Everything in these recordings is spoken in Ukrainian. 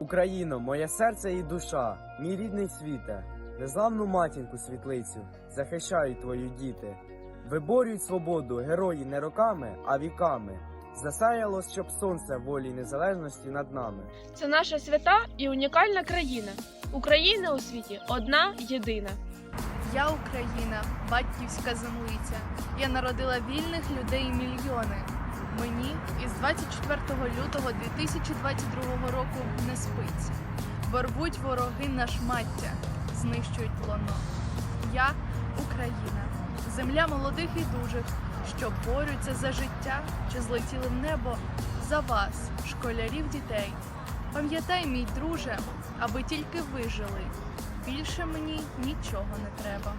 Україно, моє серце і душа, мій рідний світе, незламну матінку світлицю, захищають твої діти. Виборюють свободу герої не роками, а віками. Засаяло, щоб сонце волі й незалежності над нами. Це наша свята і унікальна країна. Україна у світі одна єдина. Я Україна, батьківська землиця. Я народила вільних людей мільйони. Мені із 24 лютого 2022 року не спиться. Бо рвуть вороги на шмаття, знищують лоно. Я Україна, земля молодих і дужих, що борються за життя, що злетіли в небо за вас, школярів дітей. Пам'ятай, мій друже, аби тільки ви жили. Більше мені нічого не треба.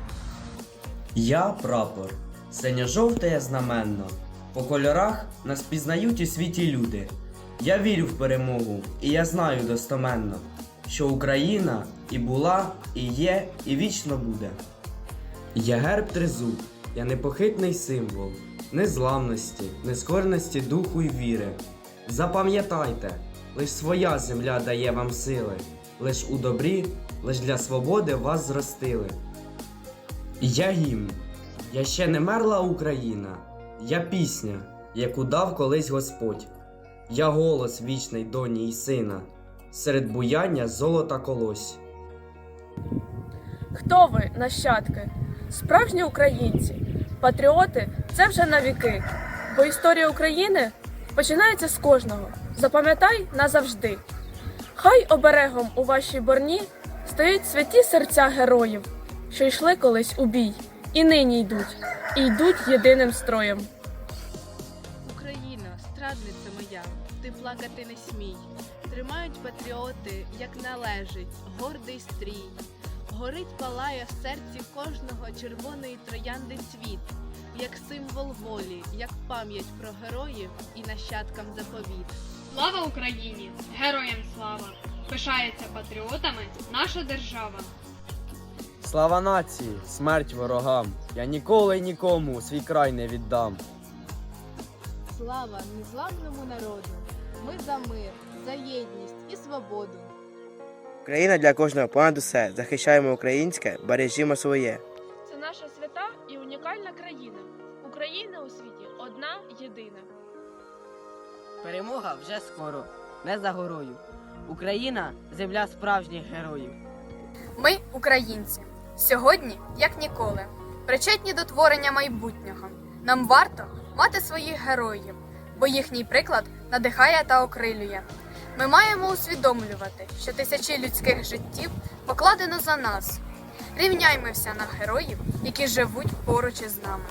Я прапор, синьо-жовте знаменно. По кольорах нас пізнають у світі люди. Я вірю в перемогу, і я знаю достоменно, що Україна і була, і є, і вічно буде. Я герб тризуб, я непохитний символ, незламності, нескорності духу й віри. Запам'ятайте, лиш своя земля дає вам сили, лиш у добрі, лиш для свободи вас зростили. Я гімн, я ще не мерла Україна, я пісня, яку дав колись Господь. Я голос вічний доні й сина, серед буяння золота колось. Хто ви, нащадки? Справжні українці, патріоти це вже на віки. Бо історія України починається з кожного. Запам'ятай назавжди. Хай оберегом у вашій борні стоять святі серця героїв, що йшли колись у бій, і нині йдуть, і йдуть єдиним строєм. Страдниця моя, ти плакати не смій. Тримають патріоти, як належить, гордий стрій. Горить палає в серці кожного червоної троянди цвіт, як символ волі, як пам'ять про героїв і нащадкам заповіт. Слава Україні! Героям слава! Пишається патріотами наша держава. Слава нації, смерть ворогам! Я ніколи й нікому свій край не віддам. Слава незламному народу! Ми за мир, за єдність і свободу. Україна для кожного понад усе. Захищаємо українське, бережімо своє. Це наша свята і унікальна країна. Україна у світі одна єдина. Перемога вже скоро, не за горою. Україна земля справжніх героїв. Ми, українці, сьогодні, як ніколи, причетні до творення майбутнього. Нам варто мати своїх героїв, бо їхній приклад надихає та окрилює. Ми маємо усвідомлювати, що тисячі людських життів покладено за нас. Рівняймося на героїв, які живуть поруч із нами.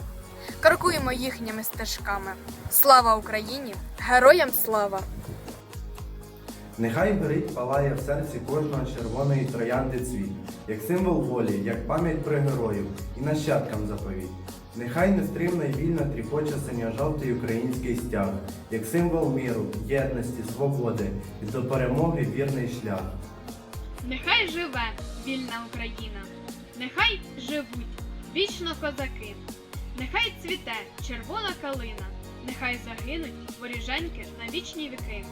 Крокуємо їхніми стежками. Слава Україні! Героям слава! Нехай горить палає в серці кожного червоної троянди цвіт, як символ волі, як пам'ять про героїв і нащадкам заповіт. Нехай нестримно й вільно тріпоче синьо-жовтий український стяг, як символ миру, єдності, свободи і до перемоги вірний шлях. Нехай живе вільна Україна, нехай живуть вічно козаки, нехай цвіте червона калина, нехай загинуть воріженьки на вічні віки.